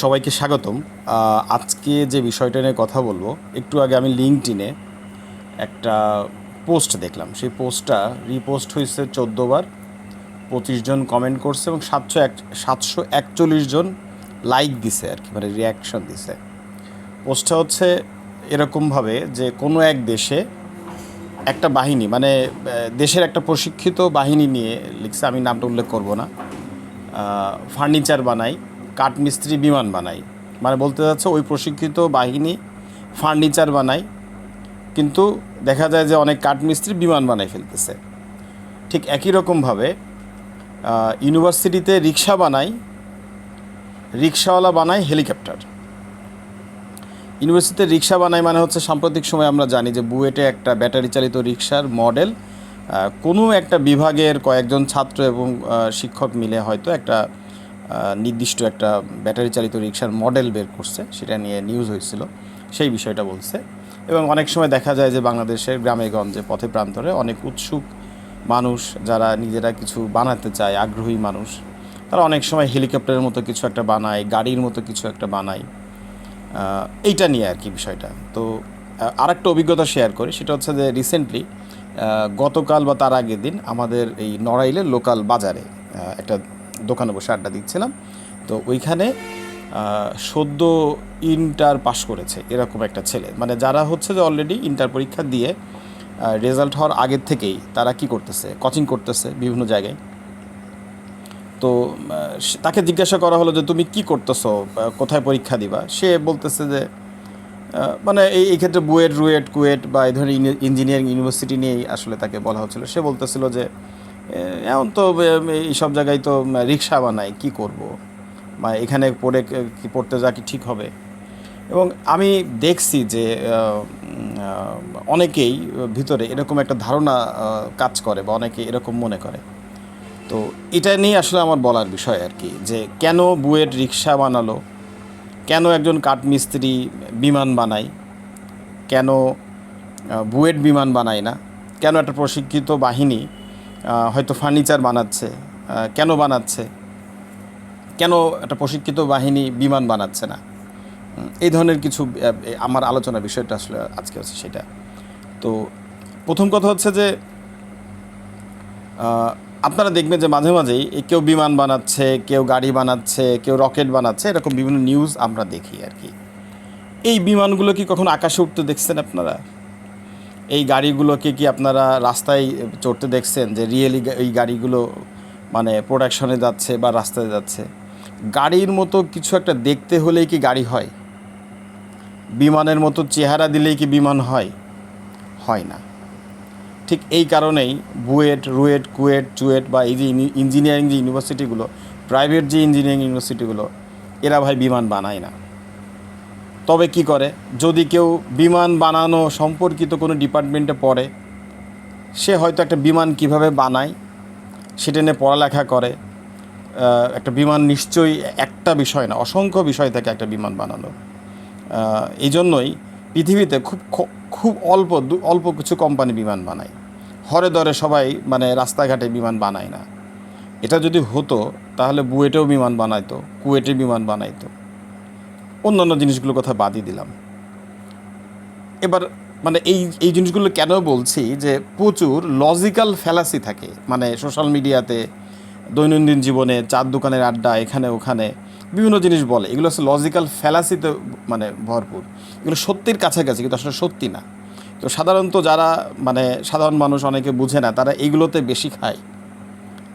সবাইকে স্বাগতম। আজকে যে বিষয়টা নিয়ে কথা বলব, একটু আগে আমি লিঙ্কটিনে একটা পোস্ট দেখলাম। সেই পোস্টটা রিপোস্ট হয়েছে চোদ্দ বার, পঁচিশ জন কমেন্ট করছে এবং সাতশো এক, সাতশো একচল্লিশ জন লাইক দিছে আর কি মানে রিয়াকশন দিছে। পোস্টটা হচ্ছে এরকমভাবে যে কোনো এক দেশে একটা বাহিনী মানে দেশের একটা প্রশিক্ষিত বাহিনী নিয়ে লিখছে, আমি নামটা উল্লেখ করব না ফার্নিচার বানাই কাঠমিস্ত্রি বিমান বানাই। মানে বলতে যাচ্ছে ওই প্রশিক্ষিত বাহিনী ফার্নিচার বানায় কিন্তু দেখা যায় যে অনেক কাঠমিস্ত্রি বিমান বানাই ফেলতেছে। ঠিক একই রকমভাবে ইউনিভার্সিটিতে রিক্সা বানায় রিক্সাওয়ালা বানায় হেলিকপ্টার। ইউনিভার্সিটিতে রিক্সা বানায় মানে হচ্ছে সাম্প্রতিক সময় আমরা জানি যে বুয়েটে একটা ব্যাটারি চালিত রিক্সার মডেল কোনো একটা বিভাগের কয়েকজন ছাত্র এবং শিক্ষক মিলে হয়তো একটা নির্দিষ্ট একটা ব্যাটারি চালিত রিক্সার মডেল বের করছে, সেটা নিয়ে নিউজ হয়েছিল, সেই বিষয়টা বলছে। এবং অনেক সময় দেখা যায় যে বাংলাদেশের গ্রামে গঞ্জে, পথে প্রান্তরে অনেক উৎসুক মানুষ যারা নিজেরা কিছু বানাতে চায়, আগ্রহী মানুষ, তারা অনেক সময় হেলিকপ্টারের মতো কিছু একটা বানায়, গাড়ির মতো কিছু একটা বানায়। এইটা নিয়ে আর কি বিষয়টা। তো আর একটা অভিজ্ঞতা শেয়ার করি, সেটা হচ্ছে যে রিসেন্টলি গতকাল বা তার আগের দিন আমাদের এই নড়াইলের লোকাল বাজারে একটা দোকানে বসে আড্ডা দিচ্ছিলাম। তো ওইখানে সদ্য ইন্টার পাস করেছে এরকম একটা ছেলে। মানে যারা হচ্ছে যে অলরেডি ইন্টার পরীক্ষা দিয়ে রেজাল্ট হওয়ার আগের থেকেই তারা কি করতেছে কোচিং করতেছে বিভিন্ন জায়গায়। তো তাকে জিজ্ঞাসা করা হলো যে, তুমি কি করতেছো? কোথায় পরীক্ষা দিবা? সে বলতেছে যে মানে এই এই ক্ষেত্রে বুয়েট, রুয়েট, কুয়েট বা এই ধরনের ইঞ্জিনিয়ারিং ইউনিভার্সিটি নিয়েই আসলে তাকে বলা হচ্ছিল। সে বলতেছিল যে এখন তো এই সব জায়গায় তো রিক্সা বানাই কি করব? বা এখানে পড়ে কি পড়তে যা কি ঠিক হবে? এবং আমি দেখছি যে অনেকেই ভিতরে এরকম একটা ধারণা কাজ করে বা অনেকে এরকম মনে করে। তো এটা নিয়ে আসলে আমার বলার বিষয় আর কি, যে কেন বুয়েট রিক্সা বানালো? কেন একজন কাঠমিস্ত্রি বিমান বানায়? কেন বুয়েট বিমান বানায় না? কেন একটা প্রশিক্ষিত বাহিনী হয়তো ফার্নিচার বানাচ্ছে কেন বানাচ্ছে, কেন একটা প্রশিক্ষিত বাহিনী বিমান বানাচ্ছে না? এই ধরনের কিছু আমার আলোচনা বিষয়টা আসলে আজকে হচ্ছে সেটা। তো প্রথম কথা হচ্ছে যে আপনারা দেখবেন যে মাঝে মাঝেই কেউ বিমান বানাচ্ছে, কেউ গাড়ি বানাচ্ছে, কেউ রকেট বানাচ্ছে, এরকম বিভিন্ন নিউজ আমরা দেখি আর কি। এই বিমানগুলো কি কখনো আকাশে উঠতে দেখছেন আপনারা? এই গাড়িগুলোকে কি আপনারা রাস্তায় চড়তে দেখছেন যে রিয়েলি এই গাড়িগুলো মানে প্রোডাকশনে যাচ্ছে বা রাস্তায় যাচ্ছে? গাড়ির মতো কিছু একটা দেখতে হলেই কি গাড়ি হয়? বিমানের মতো চেহারা দিলেই কি বিমান হয়? হয় না। ঠিক এই কারণেই বুয়েট, রুয়েট, কুয়েট, চুয়েট বা এই যে ইঞ্জিনিয়ারিং যে ইউনিভার্সিটিগুলো প্রাইভেট যে ইঞ্জিনিয়ারিং ইউনিভার্সিটিগুলো, এরা ভাই বিমান বানায় না। তবে কি করে? যদি কেউ বিমান বানানো সম্পর্কিত কোনো ডিপার্টমেন্টে পড়ে, সে হয়তো একটা বিমান কীভাবে বানায়, সেটা নিয়ে পড়ালেখা করে। একটা বিমান নিশ্চয়ই একটা বিষয় না, অসংখ্য বিষয় থেকে একটা বিমান বানানো। এই জন্যই পৃথিবীতে খুব খুব অল্প অল্প কিছু কোম্পানি বিমান বানায়। হরে দরে সবাই মানে রাস্তাঘাটে বিমান বানায় না। এটা যদি হতো, তাহলে বুয়েটেও বিমান বানাইতো, কুয়েটে বিমান বানাইতো। অন্যান্য জিনিসগুলোর কথা বাদই দিলাম। এবার মানে এই এই জিনিসগুলো কেন বলছি যে প্রচুর লজিক্যাল ফ্যালাসি থাকে। মানে সোশ্যাল মিডিয়াতে দৈনন্দিন জীবনে, চার দোকানের আড্ডা, এখানে, ওখানে, বিভিন্ন জিনিস বলে। এগুলো হচ্ছে লজিক্যাল ফ্যালাসিতে মানে ভরপুর। এগুলো সত্যির কাছাকাছি, কিন্তু আসলে সত্যি না। তো সাধারণত যারা মানে সাধারণ মানুষ অনেকে বুঝে না, তারা এগুলোতে বেশি খায়।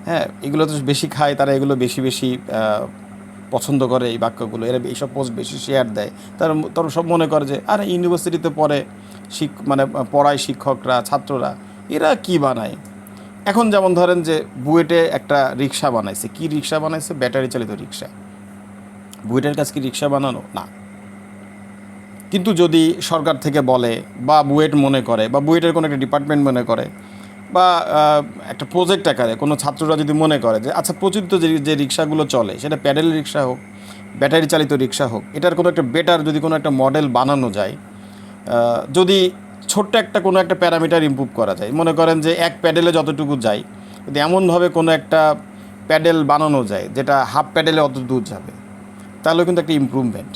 হ্যাঁ এগুলোতে বেশি খায়, তারা এগুলো বেশি বেশি পছন্দ করে এই বাক্যগুলো। এরা এইসব পোস্ট বেশি শেয়ার দেয়। তার তারা সব মনে করে যে, আরে ইউনিভার্সিটিতে পড়ে শিক মানে পড়ায় শিক্ষকরা, ছাত্ররা, এরা কি বানায়? এখন যেমন ধরেন যে, বুয়েটে একটা রিক্সা বানাইছে। কি রিক্সা বানাইছে? ব্যাটারি চালিত রিক্সা। বুয়েটের কাছে কি রিক্সা বানানো? না। কিন্তু যদি সরকার থেকে বলে বা বুয়েট মনে করে বা বুয়েটের কোনো একটা ডিপার্টমেন্ট মনে করে বা একটা প্রজেক্ট আকারে কোনো ছাত্ররা যদি মনে করে যে আচ্ছা প্রচলিত যে যে রিক্সাগুলো চলে, সেটা প্যাডেল রিক্সা হোক, ব্যাটারি চালিত রিক্সা হোক, এটার কোনো একটা বেটার যদি কোনো একটা মডেল বানানো যায় যদি ছোট্ট একটা কোনো একটা প্যারামিটার ইমপ্রুভ করা যায়, মনে করেন যে এক প্যাডেলে যতটুকু যায়, যদি এমনভাবে কোনো একটা প্যাডেল বানানো যায়, যেটা হাফ প্যাডেলে অত দূর যাবে, তাহলেও কিন্তু একটা ইম্প্রুভমেন্ট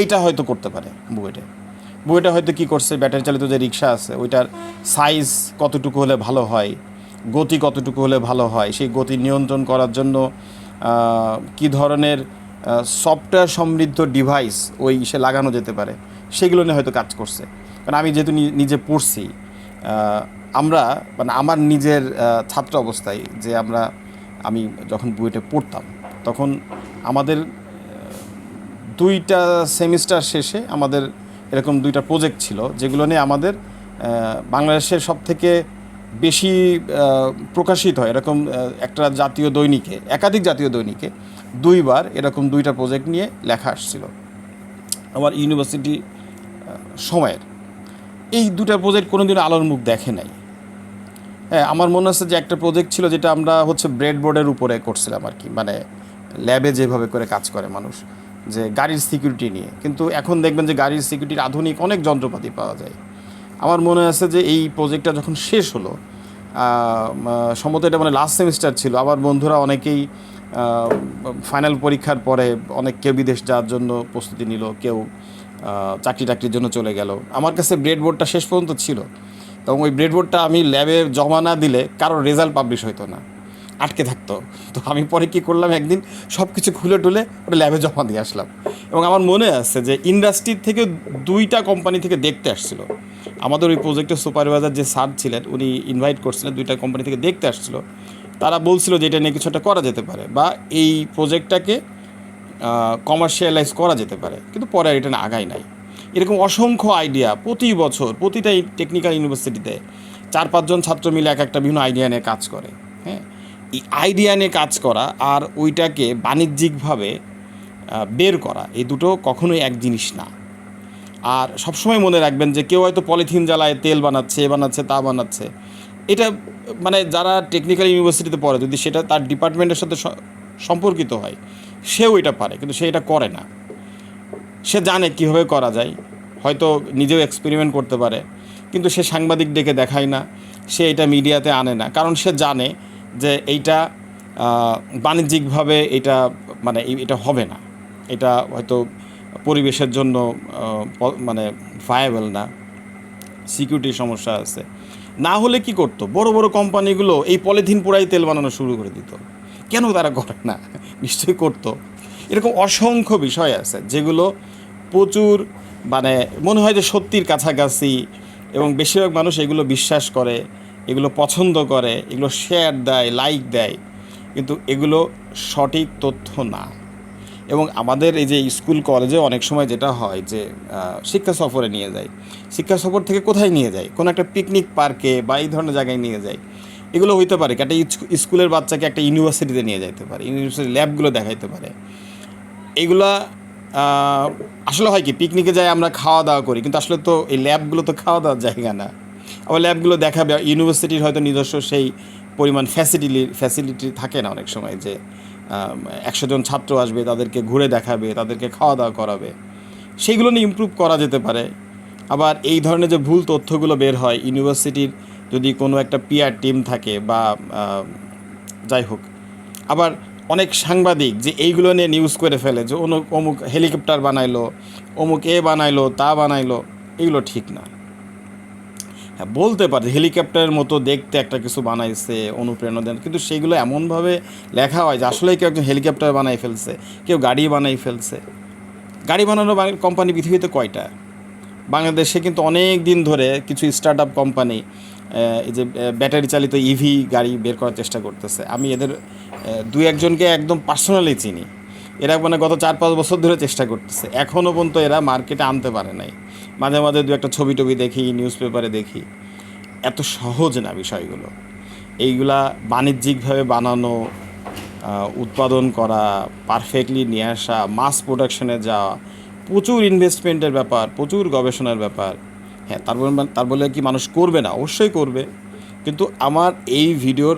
এইটা হয়তো করতে পারে বুয়েটে। বুয়েটে হয়তো কি করছে, ব্যাটারি চালিত যে রিক্সা আছে, ওইটার সাইজ কতটুকু হলে ভালো হয়, গতি কতটুকু হলে ভালো হয়, সেই গতি নিয়ন্ত্রণ করার জন্য কি ধরনের সফটওয়্যার সমৃদ্ধ ডিভাইস ওই সে লাগানো যেতে পারে, সেগুলো নিয়ে হয়তো কাজ করছে। কারণ আমি যেহেতু নিজে পড়ছি আমরা মানে আমার নিজের ছাত্র অবস্থায় যে আমরা, আমি যখন বুয়েটে পড়তাম, তখন আমাদের দুইটা সেমিস্টার শেষে আমাদের এরকম দুইটা প্রজেক্ট ছিল, যেগুলো নিয়ে আমাদের বাংলাদেশের সব থেকে বেশি প্রকাশিত হয়। এরকম একটা জাতীয় দৈনিকে, একাধিক জাতীয় দৈনিকে দুইবার এরকম দুইটা প্রজেক্ট নিয়ে লেখা আসছিল। আমার ইউনিভার্সিটি সময়ের। এই দুটা প্রজেক্ট কোনোদিন আলোর মুখ দেখে নাই। হ্যাঁ আমার মনে হচ্ছে যে একটা প্রজেক্ট ছিল যেটা আমরা হচ্ছে ব্রেডবোর্ডের উপরে করছিলাম আর কি। মানে ল্যাবে যেভাবে করে কাজ করে মানুষ। যে গাড়ির সিকিউরিটি নিয়ে। কিন্তু এখন দেখবেন যে গাড়ির সিকিউরিটির আধুনিক অনেক যন্ত্রপাতি পাওয়া যায়। আমার মনে আছে যে এই প্রজেক্টটা যখন শেষ হলো সম্ভবত এটা মানে লাস্ট সেমিস্টার ছিল। আমার বন্ধুরা অনেকেই ফাইনাল পরীক্ষার পরে অনেক কেউ বিদেশ যাওয়ার জন্য প্রস্তুতি নিল, কেউ চাকরি টাকরির জন্য চলে গেল। আমার কাছে ব্রেড বোর্ডটা শেষ পর্যন্ত ছিল। এবং ওই ব্রেড বোর্ডটা আমি ল্যাবে জমা না দিলে কারোর রেজাল্ট পাবলিশ হতো না। আটকে থাকতো। তো আমি পরে কি করলাম? একদিন সব কিছু খুলে টুলে ওটা ল্যাবে জমা দিয়ে আসলাম। এবং আমার মনে আছে যে ইন্ডাস্ট্রি থেকে দুইটা কোম্পানি থেকে দেখতে আসছিল। আমাদের ওই প্রজেক্টের সুপারভাইজার যে স্যার ছিলেন, উনি ইনভাইট করছিলেন দুইটা কোম্পানি থেকে দেখতে আসছিল। তারা বলছিল যে এটা নিয়ে কিছু একটা করা যেতে পারে বা এই প্রজেক্টটাকে কমার্শিয়ালাইজ করা যেতে পারে। কিন্তু পরে আর এটা না আগাই নাই। এরকম অসংখ্য আইডিয়া প্রতি বছর, প্রতিটা টেকনিক্যাল ইউনিভার্সিটিতে চার পাঁচজন ছাত্র মিলে এক একটা বিভিন্ন আইডিয়া নিয়ে কাজ করে। হ্যাঁ? আইডিয়া নিয়ে কাজ করা আর ওইটাকে বাণিজ্যিকভাবে বের করা, এই দুটো কখনোই এক জিনিস না। আর সবসময় মনে রাখবেন যে কেউ হয়তো পলিথিন জ্বালায়, তেল বানাচ্ছে, এ বানাচ্ছে, তা বানাচ্ছে। এটা মানে যারা টেকনিক্যাল ইউনিভার্সিটিতে পড়ে, যদি সেটা তার ডিপার্টমেন্টের সাথে সম্পর্কিত হয়, সেও এটা পারে, কিন্তু সে এটা করে না। সে জানে কীভাবে করা যায়, হয়তো নিজেও এক্সপেরিমেন্ট করতে পারে, কিন্তু সে সাংবাদিক ডেকে দেখায় না, সে এটা মিডিয়াতে আনে না, কারণ সে জানে যে এইটা বাণিজ্যিকভাবে এটা মানে এটা হবে না। এটা হয়তো পরিবেশের জন্য মানে ভায়াবল না। সিকিউরিটির সমস্যা আছে। না হলে কি করতো? বড় বড় কোম্পানিগুলো এই পলিথিন পোড়াই তেল বানানো শুরু করে দিত। কেন তারা করে না? নিশ্চয়ই করতো। এরকম অসংখ্য বিষয় আছে যেগুলো প্রচুর মানে মনে হয় যে সত্যির কাছাকাছি এবং বেশিরভাগ মানুষ এগুলো বিশ্বাস করে। এগুলো পছন্দ করে, এগুলো শেয়ার দেয় লাইক দেয়, কিন্তু এগুলো সঠিক তথ্য না। এবং আমাদের এই যে স্কুল কলেজে অনেক সময় যেটা হয় যে শিক্ষা সফরে নিয়ে যায়। শিক্ষা সফর থেকে কোথায় নিয়ে যায়? কোনো একটা পিকনিক পার্কে বা এই ধরনের জায়গায় নিয়ে যায়। এগুলো হইতে পারে একটা স্কুলের বাচ্চাকে একটা ইউনিভার্সিটিতে নিয়ে যাইতে পারে ইউনিভার্সিটি ল্যাবগুলো দেখাইতে পারে। এগুলা আসলে হয় কি? পিকনিকে যাই আমরা খাওয়া দাওয়া করি, কিন্তু আসলে তো এই ল্যাবগুলো তো খাওয়া দাওয়ার জায়গা না। আবার ল্যাবগুলো দেখাবে ইউনিভার্সিটির হয়তো নিজস্ব সেই পরিমাণ ফ্যাসিলিটি ফ্যাসিলিটি থাকে না অনেক সময় যে একশো জন ছাত্র আসবে, তাদেরকে ঘুরে দেখাবে, তাদেরকে খাওয়া দাওয়া করাবে। সেইগুলো নিয়ে ইমপ্রুভ করা যেতে পারে। আবার এই ধরনের যে ভুল তথ্যগুলো বের হয়, ইউনিভার্সিটির যদি কোনো একটা পিআর টিম থাকে বা যাই হোক। আবার অনেক সাংবাদিক যে এইগুলো নিয়ে নিউজ করে ফেলে যে অমুক অমুক হেলিকপ্টার বানাইলো, অমুক এ বানাইলো, তা বানাইলো, এগুলো ঠিক না। বলতে পারে। হেলিকপ্টারের মতো দেখতে একটা কিছু বানাইছে, অনুপ্রেরণা দেন। কিন্তু সেগুলো এমনভাবে লেখা হয় যে আসলেই কেউ একজন হেলিকপ্টার বানাই ফেলছে, কেউ গাড়ি বানাই ফেলছে। গাড়ি বানানো কোম্পানি পৃথিবীতে কয়টা? বাংলাদেশে কিন্তু অনেক দিন ধরে কিছু স্টার্ট আপ কোম্পানি এই যে ব্যাটারি চালিত ইভি গাড়ি বের করার চেষ্টা করতেছে। আমি এদের দু একজনকে একদম পার্সোনালি চিনি। এরা মানে গত চার পাঁচ বছর ধরে চেষ্টা করতেছে। এখনও পর্যন্ত এরা মার্কেটে আনতে পারে নাই। মাঝে মাঝে দু একটা ছবি টবি দেখি নিউজ পেপারে দেখি। এত সহজ না বিষয়গুলো। এইগুলা বাণিজ্যিকভাবে বানানো উৎপাদন করা পারফেক্টলি নিয়ে আসা মাস প্রোডাকশনে যাওয়া, প্রচুর ইনভেস্টমেন্টের ব্যাপার, প্রচুর গবেষণার ব্যাপার। হ্যাঁ তার বলে তার বলে কি মানুষ করবে না? অবশ্যই করবে। কিন্তু আমার এই ভিডিওর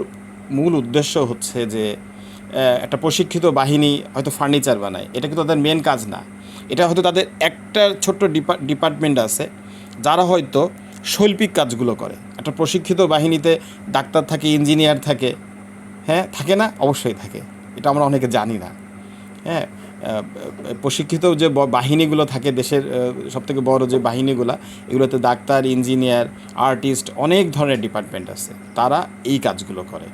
মূল উদ্দেশ্য হচ্ছে যে একটা প্রশিক্ষিত বাহিনী হয়তো ফার্নিচার বানায়। এটা কিন্তু তাদের মেন কাজ না। এটা হয়তো তাদের একটা ছোট্ট ডিপার্টমেন্ট আছে, যারা হয়তো শৈল্পিক কাজগুলো করে। একটা প্রশিক্ষিত বাহিনীতে ডাক্তার থাকে ইঞ্জিনিয়ার থাকে হ্যাঁ থাকে না? অবশ্যই থাকে। এটা আমরা অনেকে জানি না। হ্যাঁ প্রশিক্ষিত যে বাহিনীগুলো থাকে, দেশের সব থেকে বড় যে বাহিনীগুলো, এগুলোতে ডাক্তার ইঞ্জিনিয়ার আর্টিস্ট অনেক ধরনের ডিপার্টমেন্ট আছে। তারা এই কাজগুলো করে।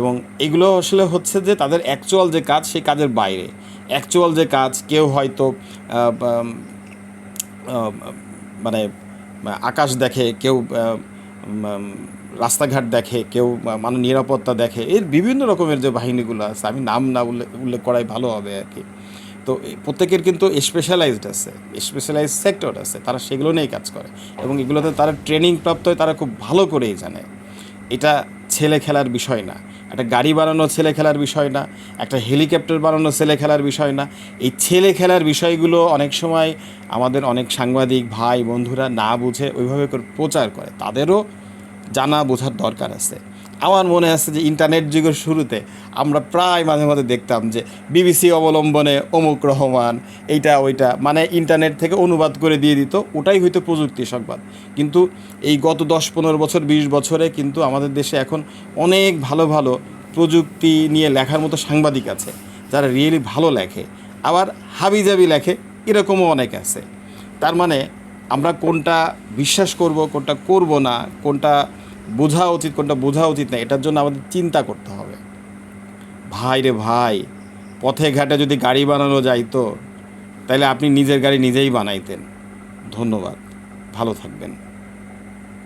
এবং এগুলো আসলে হচ্ছে যে তাদের অ্যাকচুয়াল যে কাজ, সেই কাজের বাইরে। অ্যাকচুয়াল যে কাজ, কেউ হয়তো মানে আকাশ দেখে, কেউ রাস্তাঘাট দেখে, কেউ মানুষ নিরাপত্তা দেখে, এর বিভিন্ন রকমের যে বাহিনীগুলো আছে, আমি নাম না উল্লেখ উল্লেখ করাই ভালো হবে আর কি। তো প্রত্যেকের কিন্তু স্পেশালাইজড আছে স্পেশালাইজ সেক্টর আছে, তারা সেগুলো নিয়েই কাজ করে। এবং এগুলোতে তারা ট্রেনিং প্রাপ্ত হয়, তারা খুব ভালো করেই জানে। এটা ছেলে খেলার বিষয় না। একটা গাড়ি বানানো ছেলে খেলার বিষয় না, একটা হেলিকপ্টার বানানো ছেলে খেলার বিষয় না। এই ছেলে খেলার বিষয়গুলো অনেক সময় আমাদের অনেক সাংবাদিক, ভাই, বন্ধুরা না বুঝে ওইভাবে করে প্রচার করে। তাদেরও জানা বোঝার দরকার আছে। আমার মনে আছে যে ইন্টারনেট যুগের শুরুতে আমরা প্রায় মাঝে মাঝে দেখতাম যে বিবিসি অবলম্বনে অমুক রহমান, এইটা, ওইটা মানে ইন্টারনেট থেকে অনুবাদ করে দিয়ে দিত, ওটাই হয়তো প্রযুক্তি সংবাদ। কিন্তু এই গত দশ, পনেরো বছর, বিশ বছরে কিন্তু আমাদের দেশে এখন অনেক ভালো ভালো প্রযুক্তি নিয়ে লেখার মতো সাংবাদিক আছে, যারা রিয়েলি ভালো লেখে। আবার হাবিজাবি লেখে, এরকমও অনেক আছে। তার মানে আমরা কোনটা বিশ্বাস করব, কোনটা করব না, কোনটা বোঝা উচিত, কোনটা বোঝা উচিত না, এটার জন্য আমাদের চিন্তা করতে হবে। ভাই রে ভাই, পথে ঘাটে যদি গাড়ি বানানো যাইতো তাহলে আপনি নিজের গাড়ি নিজেই বানাইতেন। ধন্যবাদ, ভালো থাকবেন।